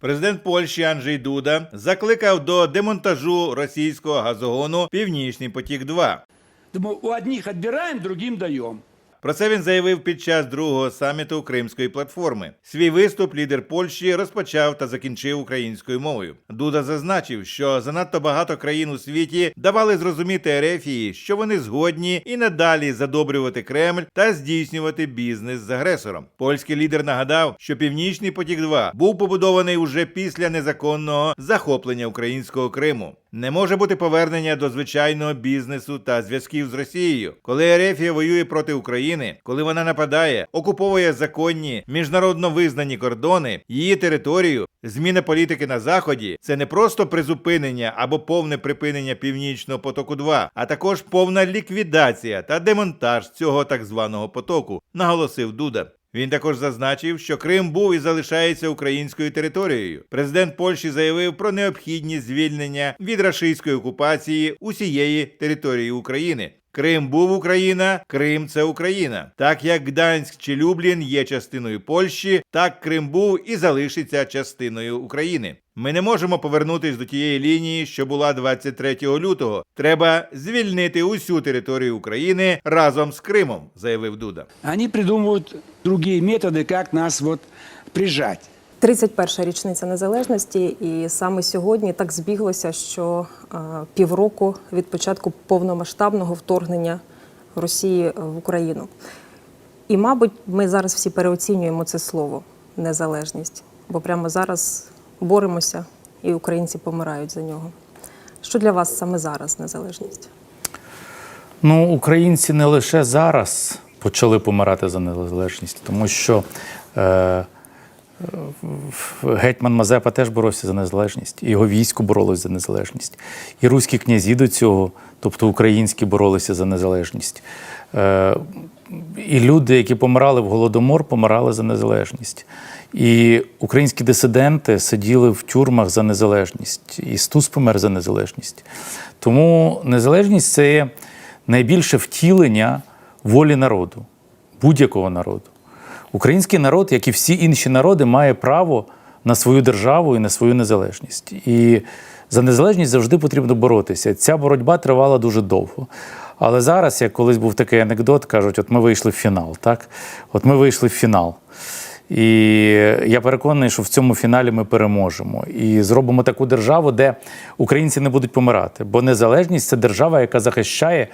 Президент Польщі Анджей Дуда закликав до демонтажу російського газогону Північний потік 2 Тому у одних відбираємо, другим даем. Про це він заявив під час другого саміту Кримської платформи. Свій виступ лідер Польщі розпочав та закінчив українською мовою. Дуда зазначив, що занадто багато країн у світі давали зрозуміти Ерефії, що вони згодні і надалі задобрювати Кремль та здійснювати бізнес з агресором. Польський лідер нагадав, що Північний потік 2 був побудований уже після незаконного захоплення українського Криму. Не може бути повернення до звичайного бізнесу та зв'язків з Росією, коли Ерефія воює проти України, коли вона нападає, окуповує законні міжнародно визнані кордони, її територію. Зміна політики на заході це не просто призупинення або повне припинення північного потоку 2 а також повна ліквідація та демонтаж цього так званого потоку, наголосив Дуда. Він також зазначив, що Крим був і залишається українською територією. Президент Польщі заявив про необхідність звільнення від рашистської окупації усієї території України. Крим був Україна, Крим це Україна. Так як Гданськ чи Люблін є частиною Польщі, так Крим був і залишиться частиною України. Ми не можемо повернутись до тієї лінії, що була 23 лютого. Треба звільнити усю територію України разом з Кримом, заявив Дуда. Они придумывают другие методы, как нас вот прижать. 31-ша річниця незалежності, і саме сьогодні так збіглося, що е, півроку від початку повномасштабного вторгнення Росії в Україну. І, мабуть, ми зараз всі переоцінюємо це слово незалежність, бо прямо зараз боремося, і українці помирають за нього. Що для вас саме зараз незалежність? Ну, українці не лише зараз почали помирати за незалежність, тому що е, е, гетьман Мазепа теж боровся за незалежність, його військо боролось за незалежність. І руські князі до цього, тобто українські, боролися за незалежність. Е, і люди, які помирали в Голодомор, помирали за незалежність. І українські дисиденти сиділи в тюрмах за незалежність. І Стус помер за незалежність. Тому незалежність це є найбільше втілення волі народу, будь-якого народу. Український народ, як і всі інші народи, має право на свою державу і на свою незалежність. І за незалежність завжди потрібно боротися. Ця боротьба тривала дуже довго. Але зараз, як колись був такий анекдот, кажуть, от ми вийшли в фінал. Так? От ми вийшли в фінал. І я переконаний, що в цьому фіналі ми переможемо і зробимо таку державу, де українці не будуть помирати. Бо незалежність це держава, яка захищає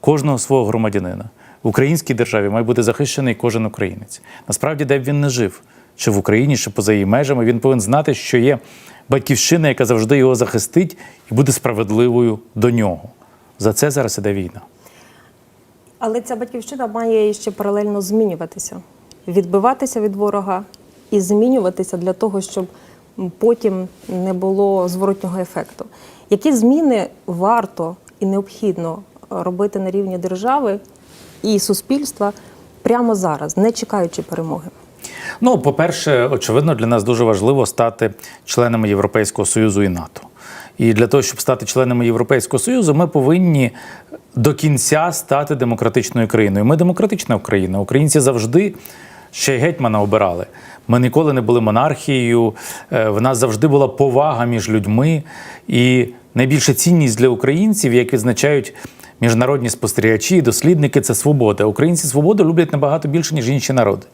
кожного свого громадянина. В українській державі має бути захищений кожен українець. Насправді, де б він не жив, чи в Україні, чи поза її межами, він повинен знати, що є батьківщина, яка завжди його захистить і буде справедливою до нього. За це зараз іде війна. Але ця батьківщина має ще паралельно змінюватися, відбиватися від ворога і змінюватися для того, щоб потім не було зворотнього ефекту. Які зміни варто і необхідно робити на рівні держави і суспільства прямо зараз, не чекаючи перемоги? Ну, по-перше, очевидно, для нас дуже важливо стати членами Європейського Союзу і НАТО. І для того, щоб стати членами Європейського Союзу, ми повинні до кінця стати демократичною країною. Ми демократична Україна. Українці завжди ще й гетьмана обирали. Ми ніколи не були монархією. е, В нас завжди була повага між людьми. І найбільша цінність для українців, як відзначають міжнародні спостерігачі і дослідники, це свобода. Українці свободу люблять набагато більше, ніж інші народи.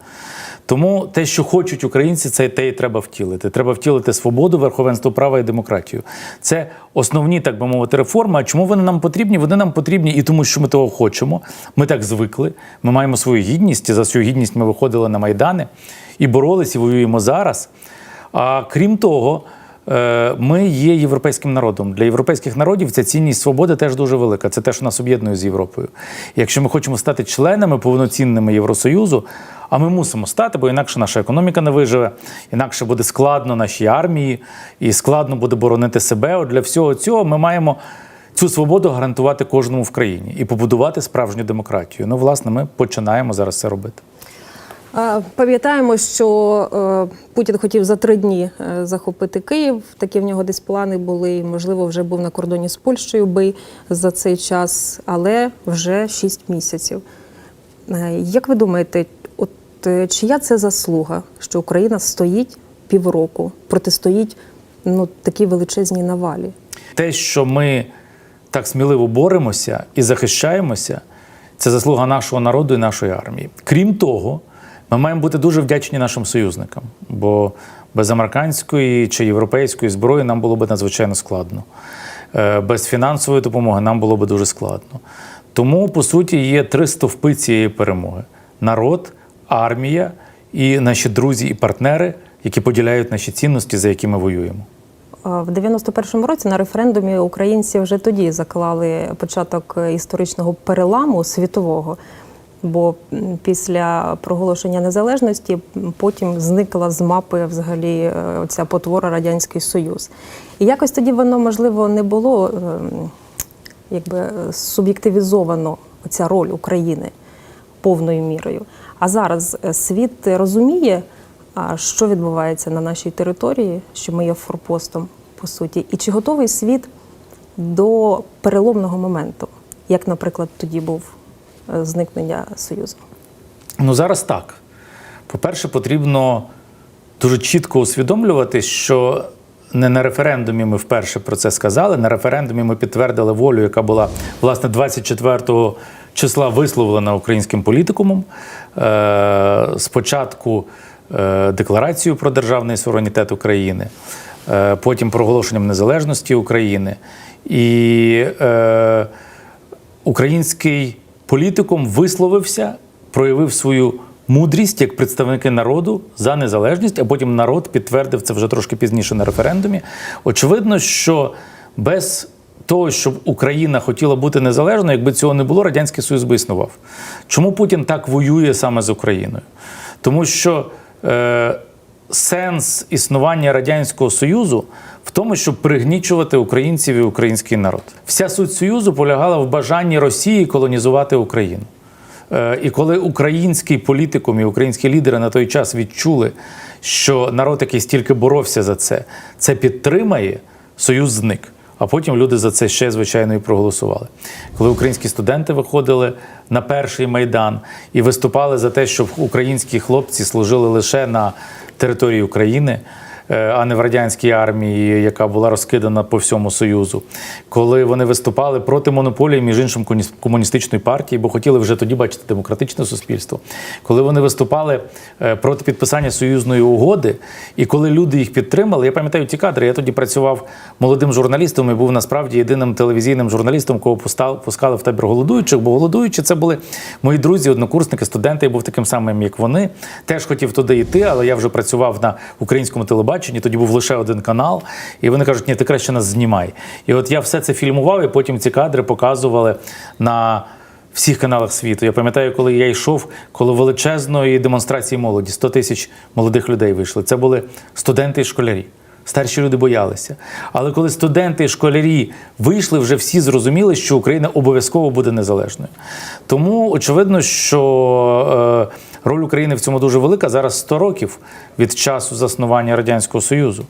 Тому те, що хочуть українці, це те і треба втілити. Треба втілити свободу, верховенство права і демократію. Це основні, так би мовити, реформи. А чому вони нам потрібні? Вони нам потрібні і тому, що ми того хочемо. Ми так звикли. Ми маємо свою гідність. За свою гідність ми виходили на майдани і боролись, і воюємо зараз. А крім того, ми є європейським народом. Для європейських народів ця цінність свободи теж дуже велика. Це те, що нас об'єднує з Європою. Якщо ми хочемо стати членами повноцінними Євросоюзу, а ми мусимо стати, бо інакше наша економіка не виживе, інакше буде складно нашій армії, і складно буде боронити себе. От для всього цього ми маємо цю свободу гарантувати кожному в країні і побудувати справжню демократію. Ну, власне, ми починаємо зараз це робити. Пам'ятаємо, що е, Путін хотів за три дні е, захопити Київ. Такі в нього десь плани були. Можливо, вже був на кордоні з Польщею би за цей час, але вже шість місяців. Е, Як ви думаєте, от чия це заслуга, що Україна стоїть півроку протистоїть ну, такій величезній навалі? Те, що ми так сміливо боремося і захищаємося, це заслуга нашого народу і нашої армії. Крім того, ми маємо бути дуже вдячні нашим союзникам, бо без американської чи європейської зброї нам було б надзвичайно складно. Е, Без фінансової допомоги нам було б дуже складно. Тому, по суті, є три стовпи цієї перемоги: народ, армія і наші друзі і партнери, які поділяють наші цінності, за які ми воюємо. В 91-му році на референдумі українці вже тоді заклали початок історичного переламу світового. Бо після проголошення незалежності потім зникла з мапи взагалі е, оця потвора Радянський Союз. І якось тоді воно можливо не було ем, якби е, суб'єктивізовано ця роль України повною мірою. А зараз е, світ розуміє, що відбувається на нашій території, що ми є форпостом по суті, і чи готовий світ до переломного моменту, як, наприклад, тоді був зникнення Союзу? Ну зараз так. По-перше, потрібно дуже чітко усвідомлювати, що не на референдумі ми вперше про це сказали. На референдумі ми підтвердили волю, яка була власне 24 числа висловлена українським політикумом. Е, спочатку е, декларацію про державний суверенітет України, е, потім проголошенням незалежності України. І е, український політикум висловився, проявив свою мудрість як представники народу за незалежність, а потім народ підтвердив це вже трошки пізніше на референдумі. Очевидно, що без того, щоб Україна хотіла бути незалежною, якби цього не було, Радянський Союз би існував. Чому Путін так воює саме з Україною? Тому що е, сенс існування Радянського Союзу в тому, щоб пригнічувати українців і український народ. Вся суть Союзу полягала в бажанні Росії колонізувати Україну. Е, І коли український політикум і українські лідери на той час відчули, що народ, який стільки боровся за це, це підтримає, союз зник. А потім люди за це ще, звичайно, і проголосували. Коли українські студенти виходили на перший майдан і виступали за те, щоб українські хлопці служили лише на території України, а не в радянській армії, яка була розкидана по всьому Союзу, коли вони виступали проти монополії, між іншим комуністичної партії, бо хотіли вже тоді бачити демократичне суспільство, коли вони виступали е, проти підписання союзної угоди, і коли люди їх підтримали, я пам'ятаю ті кадри. Я тоді працював молодим журналістом і був насправді єдиним телевізійним журналістом, кого пускали в табір голодуючих, бо голодуючі це були мої друзі, однокурсники, студенти. Я був таким самим, як вони. Теж хотів туди йти, але я вже працював на українському телебаченні. Тоді був лише один канал, і вони кажуть, ні, ти краще нас знімай. І от я все це фільмував, і потім ці кадри показували на. Всіх каналах світу. Я пам'ятаю, коли я йшов, коли величезної демонстрації молоді, 100 тисяч молодих людей вийшли. Це були студенти і школярі. Старші люди боялися. Але коли студенти і школярі вийшли, вже всі зрозуміли, що Україна обов'язково буде незалежною. Тому очевидно, що е, роль України в цьому дуже велика. Зараз 100 років від часу заснування Радянського Союзу.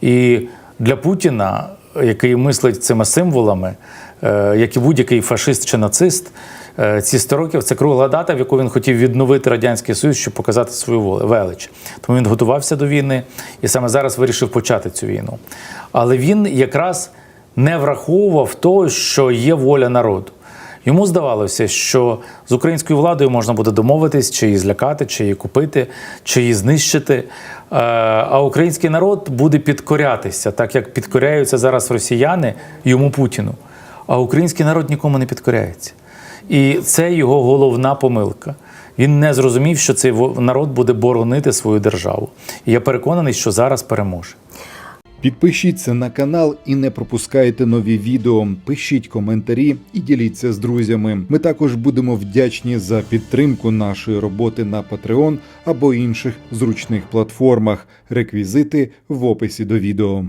І для Путіна, який мислить цими символами, е, як і будь-який фашист чи нацист, ці 100 років це кругла дата, в яку він хотів відновити Радянський Союз, щоб показати свою велич. Тому він готувався до війни і саме зараз вирішив почати цю війну. Але він якраз не враховував того, що є воля народу. Йому здавалося, що з українською владою можна буде домовитись, чи її злякати, чи її купити, чи її знищити. Е, А український народ буде підкорятися, так як підкоряються зараз росіяни йому Путіну. А український народ нікому не підкоряється. І це його головна помилка. Він не зрозумів, що цей народ буде боронити свою державу. І я переконаний, що зараз переможе. Підпишіться на канал і не пропускайте нові відео. Пишіть коментарі і діліться з друзями. Ми також будемо вдячні за підтримку нашої роботи на Patreon або інших зручних платформах. Реквізити в описі до відео.